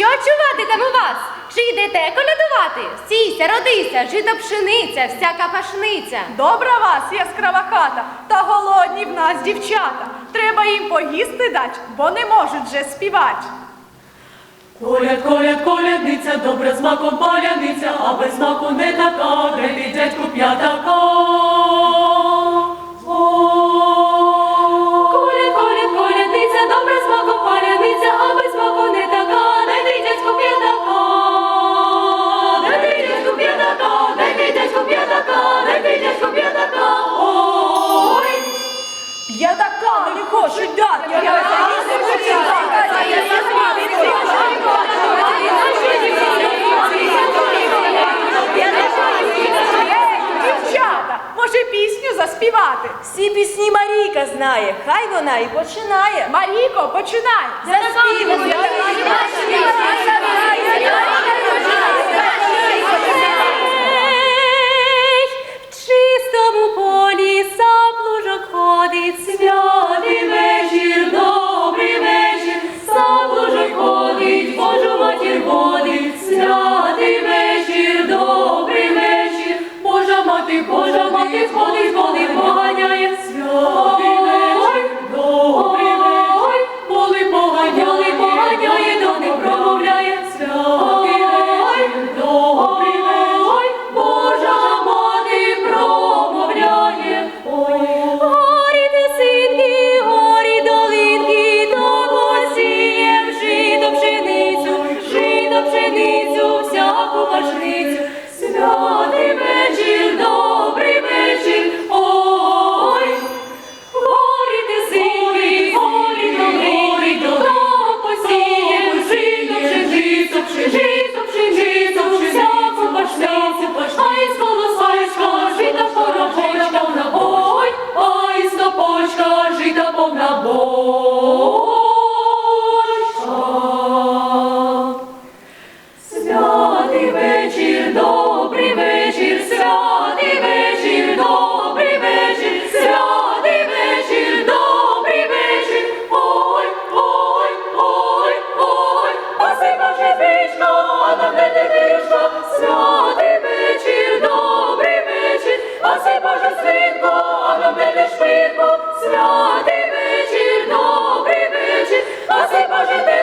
Що чувати там у вас? Чи йдете колядувати? Стійся, родися, жито пшениця, всяка пашниця. Добра вас, яскрава хата, та голодні в нас дівчата. Треба їм поїсти дать, бо не можуть же співать. Коляд, коляд, колядниця, добре з маком паляниця, а без маку не така, де дядьку п'ятака. співати. Всі пісні Марійка знає, хай вона і починає. Марійко, починай! Заспівуй! В чистому полі сам лужок ходить святий вечір, добрий вечір, сам лужок ходить, Божу матір водить, святий вечір, добрий вечір, Божа мати, Божа мати ходить, ходить. святий вечір, добрий вечір, спаси Боже, ти